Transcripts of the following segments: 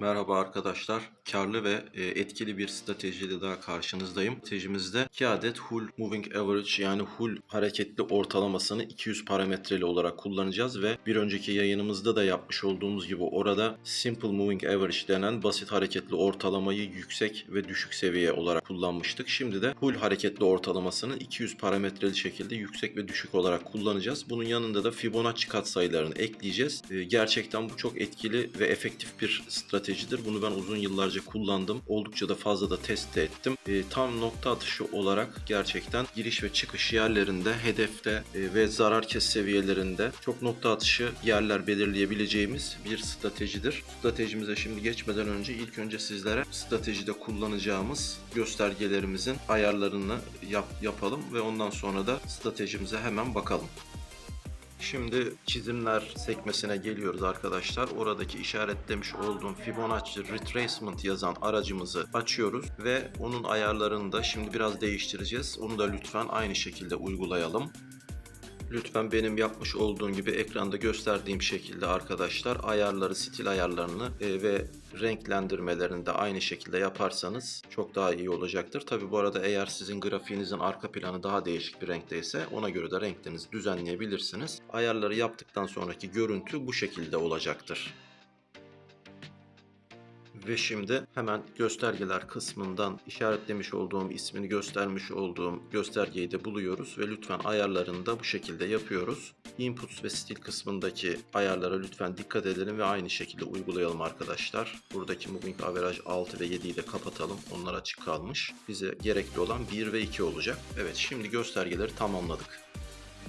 Merhaba arkadaşlar. Karlı ve e, etkili bir stratejiyle daha karşınızdayım. Stratejimizde 2 adet Hull Moving Average yani Hull hareketli ortalamasını 200 parametreli olarak kullanacağız ve bir önceki yayınımızda da yapmış olduğumuz gibi orada Simple Moving Average denen basit hareketli ortalamayı yüksek ve düşük seviye olarak kullanmıştık. Şimdi de Hull hareketli ortalamasını 200 parametreli şekilde yüksek ve düşük olarak kullanacağız. Bunun yanında da Fibonacci katsayılarını ekleyeceğiz. E, Gerçekten bu çok etkili ve efektif bir stratejidir. Bunu ben uzun yıllarca kullandım. Oldukça da fazla da test de ettim. E, tam nokta atışı olarak gerçekten giriş ve çıkış yerlerinde, hedefte e, ve zarar kes seviyelerinde çok nokta atışı yerler belirleyebileceğimiz bir stratejidir. Stratejimize şimdi geçmeden önce ilk önce sizlere stratejide kullanacağımız göstergelerimizin ayarlarını yap- yapalım ve ondan sonra da stratejimize hemen bakalım. Şimdi çizimler sekmesine geliyoruz arkadaşlar. Oradaki işaretlemiş olduğum Fibonacci Retracement yazan aracımızı açıyoruz ve onun ayarlarını da şimdi biraz değiştireceğiz. Onu da lütfen aynı şekilde uygulayalım. Lütfen benim yapmış olduğum gibi ekranda gösterdiğim şekilde arkadaşlar ayarları, stil ayarlarını e, ve renklendirmelerini de aynı şekilde yaparsanız çok daha iyi olacaktır. Tabi bu arada eğer sizin grafiğinizin arka planı daha değişik bir renkteyse ona göre de renklerinizi düzenleyebilirsiniz. Ayarları yaptıktan sonraki görüntü bu şekilde olacaktır. Ve şimdi hemen göstergeler kısmından işaretlemiş olduğum ismini göstermiş olduğum göstergeyi de buluyoruz ve lütfen ayarlarını da bu şekilde yapıyoruz. Inputs ve stil kısmındaki ayarlara lütfen dikkat edelim ve aynı şekilde uygulayalım arkadaşlar. Buradaki Moving Average 6 ve 7'yi de kapatalım. Onlar açık kalmış. Bize gerekli olan 1 ve 2 olacak. Evet şimdi göstergeleri tamamladık.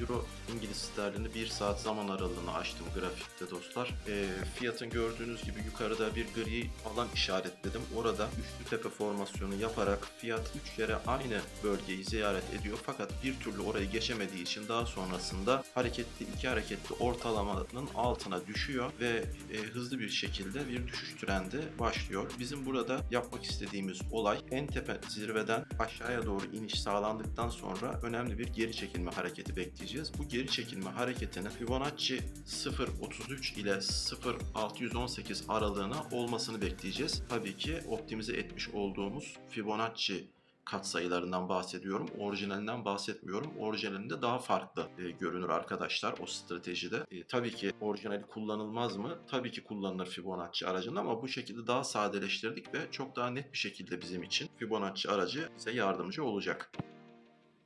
Euro İngiliz sterlini 1 saat zaman aralığını açtım grafikte dostlar. E, fiyatın gördüğünüz gibi yukarıda bir gri alan işaretledim. Orada üçlü tepe formasyonu yaparak fiyat 3 kere aynı bölgeyi ziyaret ediyor. Fakat bir türlü orayı geçemediği için daha sonrasında hareketli iki hareketli ortalamanın altına düşüyor ve e, hızlı bir şekilde bir düşüş trendi başlıyor. Bizim burada yapmak istediğimiz olay en tepe zirveden aşağıya doğru iniş sağlandıktan sonra önemli bir geri çekilme hareketi bekleyeceğiz. Bu geri çekilme hareketinin Fibonacci 0.33 ile 0.618 aralığına olmasını bekleyeceğiz. Tabii ki optimize etmiş olduğumuz Fibonacci katsayılarından bahsediyorum. Orijinalinden bahsetmiyorum. Orijinalinde daha farklı e, görünür arkadaşlar o stratejide. E, tabii ki orijinali kullanılmaz mı? Tabii ki kullanılır Fibonacci aracında ama bu şekilde daha sadeleştirdik ve çok daha net bir şekilde bizim için Fibonacci aracı bize yardımcı olacak.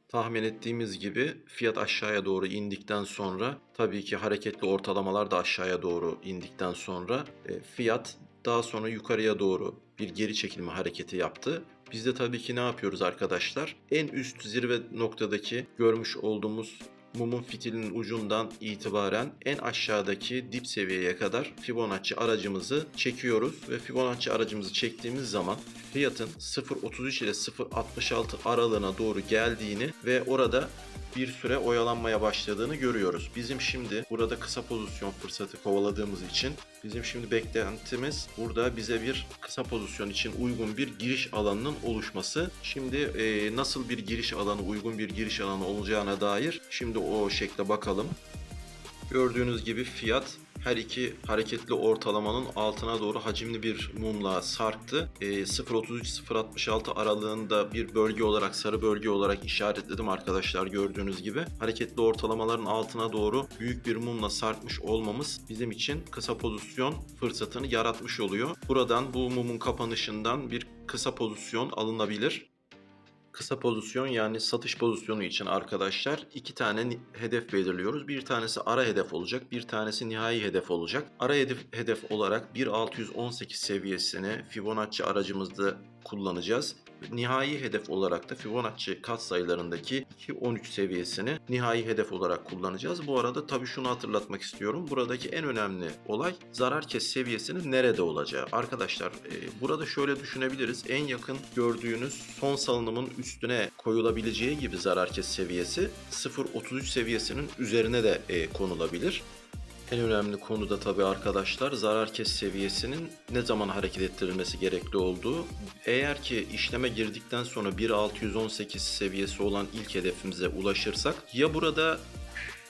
Tahmin ettiğimiz gibi fiyat aşağıya doğru indikten sonra tabii ki hareketli ortalamalar da aşağıya doğru indikten sonra e, fiyat daha sonra yukarıya doğru bir geri çekilme hareketi yaptı. Biz de tabii ki ne yapıyoruz arkadaşlar? En üst zirve noktadaki görmüş olduğumuz mumun fitilinin ucundan itibaren en aşağıdaki dip seviyeye kadar Fibonacci aracımızı çekiyoruz. Ve Fibonacci aracımızı çektiğimiz zaman fiyatın 0.33 ile 0.66 aralığına doğru geldiğini ve orada bir süre oyalanmaya başladığını görüyoruz. Bizim şimdi burada kısa pozisyon fırsatı kovaladığımız için bizim şimdi beklentimiz burada bize bir kısa pozisyon için uygun bir giriş alanının oluşması. Şimdi e, nasıl bir giriş alanı, uygun bir giriş alanı olacağına dair şimdi o şekle bakalım. Gördüğünüz gibi fiyat her iki hareketli ortalamanın altına doğru hacimli bir mumla sarktı. E, 0.33-0.66 aralığında bir bölge olarak, sarı bölge olarak işaretledim arkadaşlar gördüğünüz gibi. Hareketli ortalamaların altına doğru büyük bir mumla sarkmış olmamız bizim için kısa pozisyon fırsatını yaratmış oluyor. Buradan bu mumun kapanışından bir kısa pozisyon alınabilir kısa pozisyon yani satış pozisyonu için arkadaşlar iki tane hedef belirliyoruz. Bir tanesi ara hedef olacak, bir tanesi nihai hedef olacak. Ara hedef, hedef olarak 1618 seviyesini Fibonacci aracımızda kullanacağız. Nihai hedef olarak da Fibonacci katsayılarındaki 2.13 seviyesini nihai hedef olarak kullanacağız. Bu arada tabii şunu hatırlatmak istiyorum. Buradaki en önemli olay zarar kes seviyesinin nerede olacağı. Arkadaşlar e, burada şöyle düşünebiliriz. En yakın gördüğünüz son salınımın üstüne koyulabileceği gibi zarar kes seviyesi 0.33 seviyesinin üzerine de e, konulabilir. En önemli konu da tabii arkadaşlar zarar kes seviyesinin ne zaman hareket ettirilmesi gerekli olduğu. Eğer ki işleme girdikten sonra 1.618 seviyesi olan ilk hedefimize ulaşırsak ya burada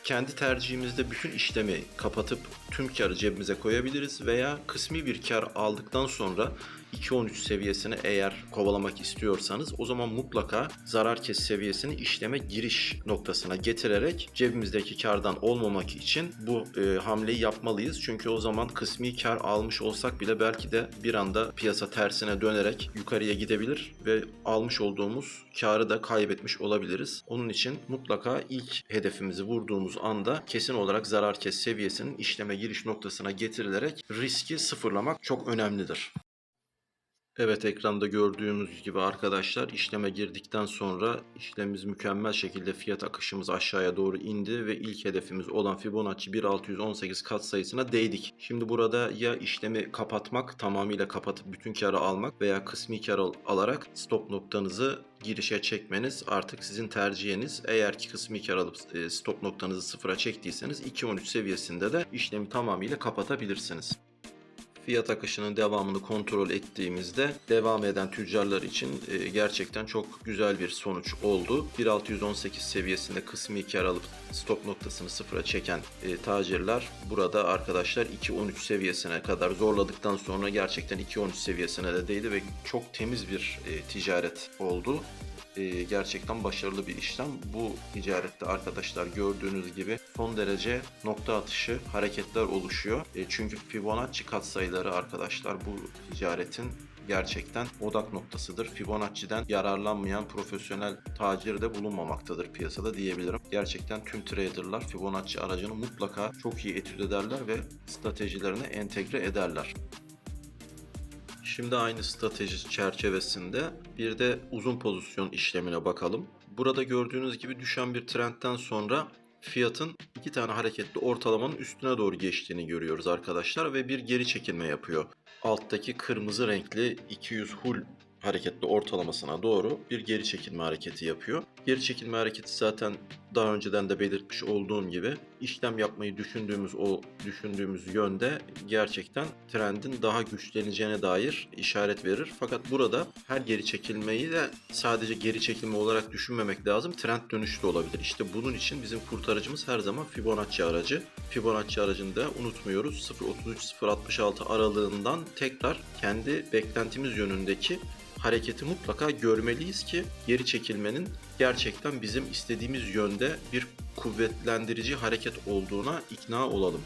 Kendi tercihimizde bütün işlemi kapatıp tüm karı cebimize koyabiliriz veya kısmi bir kar aldıktan sonra 2.13 seviyesini eğer kovalamak istiyorsanız o zaman mutlaka zarar kes seviyesini işleme giriş noktasına getirerek cebimizdeki kardan olmamak için bu e, hamleyi yapmalıyız. Çünkü o zaman kısmi kar almış olsak bile belki de bir anda piyasa tersine dönerek yukarıya gidebilir ve almış olduğumuz karı da kaybetmiş olabiliriz. Onun için mutlaka ilk hedefimizi vurduğumuz anda kesin olarak zarar kes seviyesinin işleme giriş noktasına getirilerek riski sıfırlamak çok önemlidir. Evet ekranda gördüğümüz gibi arkadaşlar işleme girdikten sonra işlemimiz mükemmel şekilde fiyat akışımız aşağıya doğru indi ve ilk hedefimiz olan Fibonacci 1618 kat sayısına değdik. Şimdi burada ya işlemi kapatmak tamamıyla kapatıp bütün karı almak veya kısmi kar al- alarak stop noktanızı girişe çekmeniz artık sizin tercihiniz. Eğer ki kısmi kar alıp e, stop noktanızı sıfıra çektiyseniz 2.13 seviyesinde de işlemi tamamıyla kapatabilirsiniz fiyat akışının devamını kontrol ettiğimizde devam eden tüccarlar için e, gerçekten çok güzel bir sonuç oldu. 1618 seviyesinde kısmi kar alıp stop noktasını sıfıra çeken e, tacirler burada arkadaşlar 2.13 seviyesine kadar zorladıktan sonra gerçekten 2.13 seviyesine de değdi ve çok temiz bir e, ticaret oldu e, gerçekten başarılı bir işlem. Bu ticarette arkadaşlar gördüğünüz gibi son derece nokta atışı hareketler oluşuyor. E, çünkü Fibonacci katsayıları arkadaşlar bu ticaretin gerçekten odak noktasıdır. Fibonacci'den yararlanmayan profesyonel tacir de bulunmamaktadır piyasada diyebilirim. Gerçekten tüm traderlar Fibonacci aracını mutlaka çok iyi etüt ederler ve stratejilerine entegre ederler. Şimdi aynı strateji çerçevesinde bir de uzun pozisyon işlemine bakalım. Burada gördüğünüz gibi düşen bir trendten sonra fiyatın iki tane hareketli ortalamanın üstüne doğru geçtiğini görüyoruz arkadaşlar ve bir geri çekilme yapıyor. Alttaki kırmızı renkli 200 hul hareketli ortalamasına doğru bir geri çekilme hareketi yapıyor. Geri çekilme hareketi zaten daha önceden de belirtmiş olduğum gibi işlem yapmayı düşündüğümüz o düşündüğümüz yönde gerçekten trendin daha güçleneceğine dair işaret verir. Fakat burada her geri çekilmeyi de sadece geri çekilme olarak düşünmemek lazım. Trend dönüşü de olabilir. İşte bunun için bizim kurtarıcımız her zaman Fibonacci aracı. Fibonacci aracını da unutmuyoruz. 0.33-0.66 aralığından tekrar kendi beklentimiz yönündeki hareketi mutlaka görmeliyiz ki geri çekilmenin gerçekten bizim istediğimiz yönde bir kuvvetlendirici hareket olduğuna ikna olalım.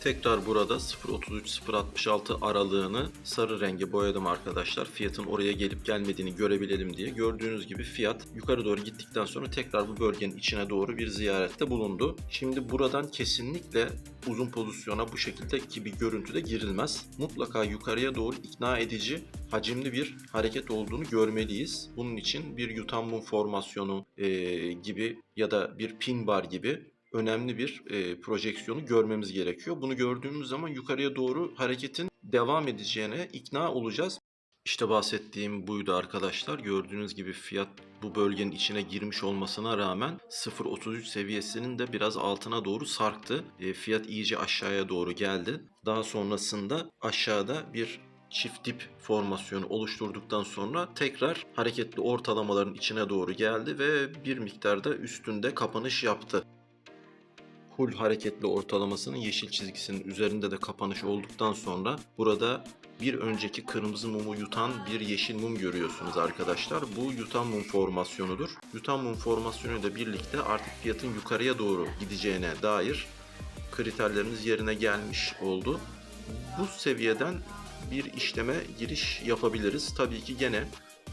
Tekrar burada 0.33-0.66 aralığını sarı renge boyadım arkadaşlar. Fiyatın oraya gelip gelmediğini görebilelim diye. Gördüğünüz gibi fiyat yukarı doğru gittikten sonra tekrar bu bölgenin içine doğru bir ziyarette bulundu. Şimdi buradan kesinlikle uzun pozisyona bu şekildeki bir görüntüde girilmez. Mutlaka yukarıya doğru ikna edici hacimli bir hareket olduğunu görmeliyiz. Bunun için bir yutan mum formasyonu eee, gibi ya da bir pin bar gibi önemli bir e, projeksiyonu görmemiz gerekiyor. Bunu gördüğümüz zaman yukarıya doğru hareketin devam edeceğine ikna olacağız. İşte bahsettiğim buydu arkadaşlar. Gördüğünüz gibi fiyat bu bölgenin içine girmiş olmasına rağmen 0.33 seviyesinin de biraz altına doğru sarktı. E, fiyat iyice aşağıya doğru geldi. Daha sonrasında aşağıda bir çift dip formasyonu oluşturduktan sonra tekrar hareketli ortalamaların içine doğru geldi ve bir miktarda üstünde kapanış yaptı full hareketli ortalamasının yeşil çizgisinin üzerinde de kapanış olduktan sonra burada bir önceki kırmızı mumu yutan bir yeşil mum görüyorsunuz arkadaşlar. Bu yutan mum formasyonudur. Yutan mum formasyonuyla birlikte artık fiyatın yukarıya doğru gideceğine dair kriterlerimiz yerine gelmiş oldu. Bu seviyeden bir işleme giriş yapabiliriz. Tabii ki gene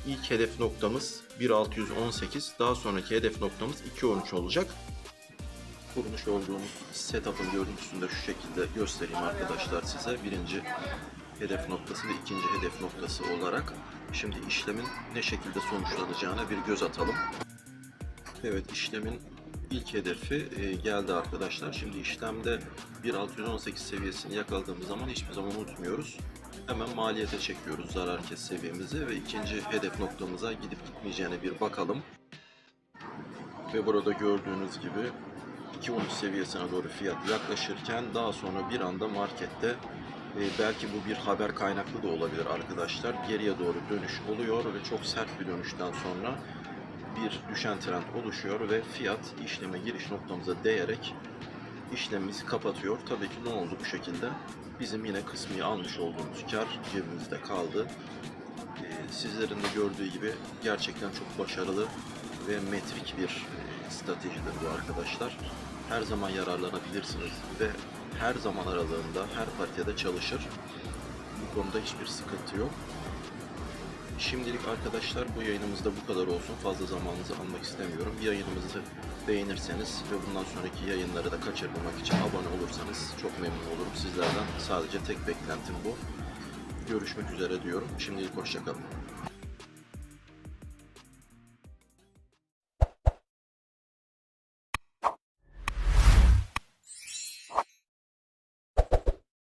ilk hedef noktamız 1.618, daha sonraki hedef noktamız 2.13 olacak kurmuş olduğumuz setup'ın görüntüsünü de şu şekilde göstereyim arkadaşlar size. Birinci hedef noktası ve ikinci hedef noktası olarak. Şimdi işlemin ne şekilde sonuçlanacağına bir göz atalım. Evet işlemin ilk hedefi e, geldi arkadaşlar. Şimdi işlemde 1.618 seviyesini yakaladığımız zaman hiçbir zaman unutmuyoruz. Hemen maliyete çekiyoruz zarar kes seviyemizi ve ikinci hedef noktamıza gidip gitmeyeceğine bir bakalım. Ve burada gördüğünüz gibi 2.13 seviyesine doğru fiyat yaklaşırken daha sonra bir anda markette e, belki bu bir haber kaynaklı da olabilir arkadaşlar. Geriye doğru dönüş oluyor ve çok sert bir dönüşten sonra bir düşen trend oluşuyor ve fiyat işleme giriş noktamıza değerek işlemimizi kapatıyor. Tabii ki ne oldu bu şekilde? Bizim yine kısmi almış olduğumuz kar cebimizde kaldı. Ee, Sizlerin de gördüğü gibi gerçekten çok başarılı ve metrik bir e, stratejidir bu arkadaşlar. Her zaman yararlanabilirsiniz ve her zaman aralığında her partide çalışır. Bu konuda hiçbir sıkıntı yok. Şimdilik arkadaşlar bu yayınımızda bu kadar olsun. Fazla zamanınızı almak istemiyorum. Yayınımızı beğenirseniz ve bundan sonraki yayınları da kaçırmamak için abone olursanız çok memnun olurum. Sizlerden sadece tek beklentim bu. Görüşmek üzere diyorum. Şimdilik hoşçakalın.